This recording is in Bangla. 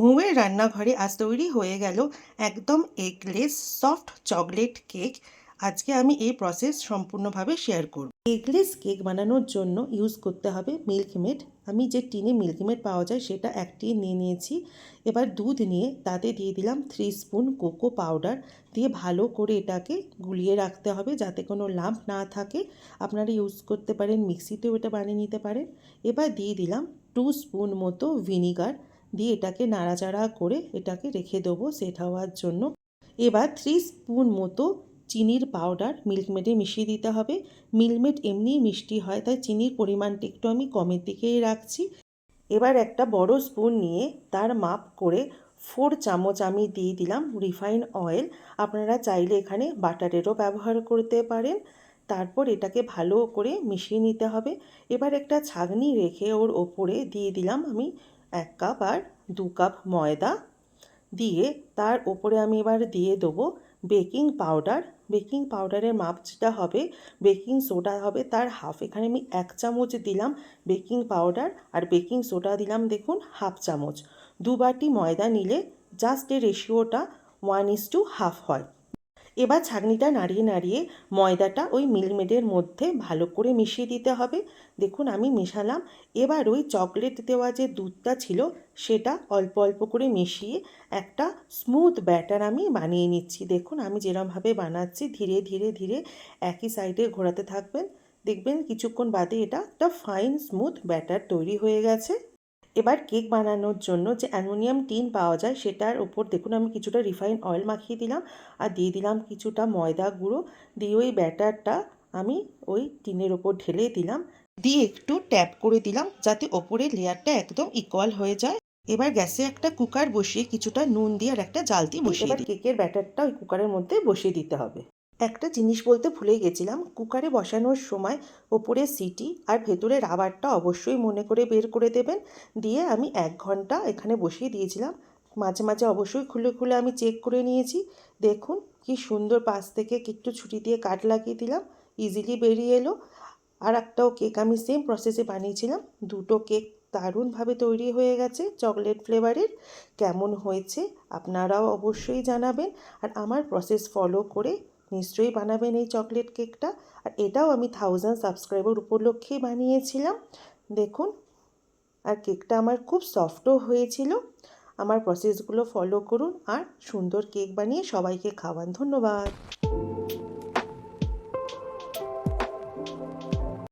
মৌয়ের রান্নাঘরে আজ তৈরি হয়ে গেল একদম এগলেস সফট চকলেট কেক। আজকে আমি এই প্রসেস সম্পূর্ণভাবে শেয়ার করব। এগলেস কেক বানানোর জন্য ইউজ করতে হবে মিল্কমেড। আমি যে টিনে মিল্কমেড পাওয়া যায় সেটা একটি নিয়ে নিয়েছি। এবার দুধ নিয়ে তাতে দিয়ে দিলাম থ্রি স্পুন কোকো পাউডার দিয়ে ভালো করে এটাকে গুলিয়ে রাখতে হবে যাতে কোনো লাম্প না থাকে। আপনারা ইউজ করতে পারেন মিক্সিতেও এটা বানিয়ে নিতে পারেন। এবার দিয়ে দিলাম টু স্পুন মতো ভিনিগার দিয়ে এটাকে নাড়াচাড়া করে এটাকে রেখে দেবো সেট হওয়ার জন্য। এবার থ্রি স্পুন মতো চিনির পাউডার মিল্কমেডে মিশিয়ে দিতে হবে। মিল্কমেড এমনিই মিষ্টি হয়, তাই চিনির পরিমাণটি একটু আমি কমের দিকেই রাখছি। এবার একটা বড় স্পুন নিয়ে তার মাপ করে ফোর চামচ আমি দিয়ে দিলাম রিফাইন অয়েল আপনারা চাইলে এখানে বাটারেরও ব্যবহার করতে পারেন। তারপর এটাকে ভালো করে মিশিয়ে নিতে হবে। এবার একটা ছাগনি রেখে ওর ওপরে দিয়ে দিলাম আমি এক কাপ আর দু কাপ ময়দা দিয়ে তার ওপরে আমি এবার দিয়ে দেবো বেকিং পাউডার। বেকিং পাউডারের মাপ যেটা হবে, বেকিং সোডা হবে তার হাফ। এখানে আমি এক চামচ দিলাম বেকিং পাউডার আর বেকিং সোডা দিলাম দেখুন হাফ চামচ। দু বাটি ময়দা নিলে জাস্ট এর রেশিওটা ওয়ান ইস টু হাফ হয়। এবার ছাঁকনিটা নাড়িয়ে নাড়িয়ে ময়দাটা ওই মিলমেডের মধ্যে ভালো করে মিশিয়ে দিতে হবে। দেখুন আমি মেশালাম। এবার ওই চকলেট দেওয়া যে দুধটা ছিল সেটা অল্প অল্প করে মিশিয়ে একটা স্মুথ ব্যাটার আমি বানিয়ে নিচ্ছি। দেখুন আমি যেরমভাবে বানাচ্ছি ধীরে ধীরে ধীরে একই সাইডে ঘোরাতে থাকবেন। দেখবেন কিছুক্ষণ বাদে এটা একটা ফাইন স্মুথ ব্যাটার তৈরি হয়ে গেছে। এবার কেক বানানোর জন্য যে অ্যালুমিনিয়াম টিন পাওয়া যায় সেটার ওপর দেখুন আমি কিছুটা রিফাইন অয়েল মাখিয়ে দিলাম আর দিয়ে দিলাম কিছুটা ময়দা গুঁড়ো। দিয়ে ওই ব্যাটারটা আমি ওই টিনের ওপর ঢেলে দিলাম। দিয়ে একটু ট্যাপ করে দিলাম যাতে ওপরের লেয়ারটা একদম ইকুয়াল হয়ে যায়। এবার গ্যাসে একটা কুকার বসিয়ে কিছুটা নুন দিয়ে আর একটা জালতি বসিয়ে কেকের ব্যাটারটা ওই কুকারের মধ্যে বসিয়ে দিতে হবে। একটা জিনিস বলতে ভুলে গেছিলাম, কুকারে বসানোর সময় ওপরে সিটি আর ভেতরে রাবারটা অবশ্যই মনে করে বের করে দেবেন। দিয়ে আমি এক ঘণ্টা এখানে বসিয়ে দিয়েছিলাম। মাঝে মাঝে অবশ্যই খুলে খুলে আমি চেক করে নিয়েছি। দেখুন কি সুন্দর পাশ থেকে একটু ছুটি দিয়ে কাট লাগিয়ে দিলাম, ইজিলি বেরিয়ে এলো। আর একটাও কেক আমি সেম প্রসেসে বানিয়েছিলাম। দুটো কেক দারুণভাবে তৈরি হয়ে গেছে চকলেট ফ্লেভারের। কেমন হয়েছে আপনারাও অবশ্যই জানাবেন। আর আমার প্রসেস ফলো করে নিশ্চয়ই বানাবেন এই চকলেট কেকটা। আর এটাও আমি থাউজেন্ড সাবস্ক্রাইবার উপলক্ষেই বানিয়েছিলাম। দেখুন, আর কেকটা আমার খুব সফটও হয়েছিল। আমার প্রসেসগুলো ফলো করুন আর সুন্দর কেক বানিয়ে সবাইকে খাওয়ান। ধন্যবাদ।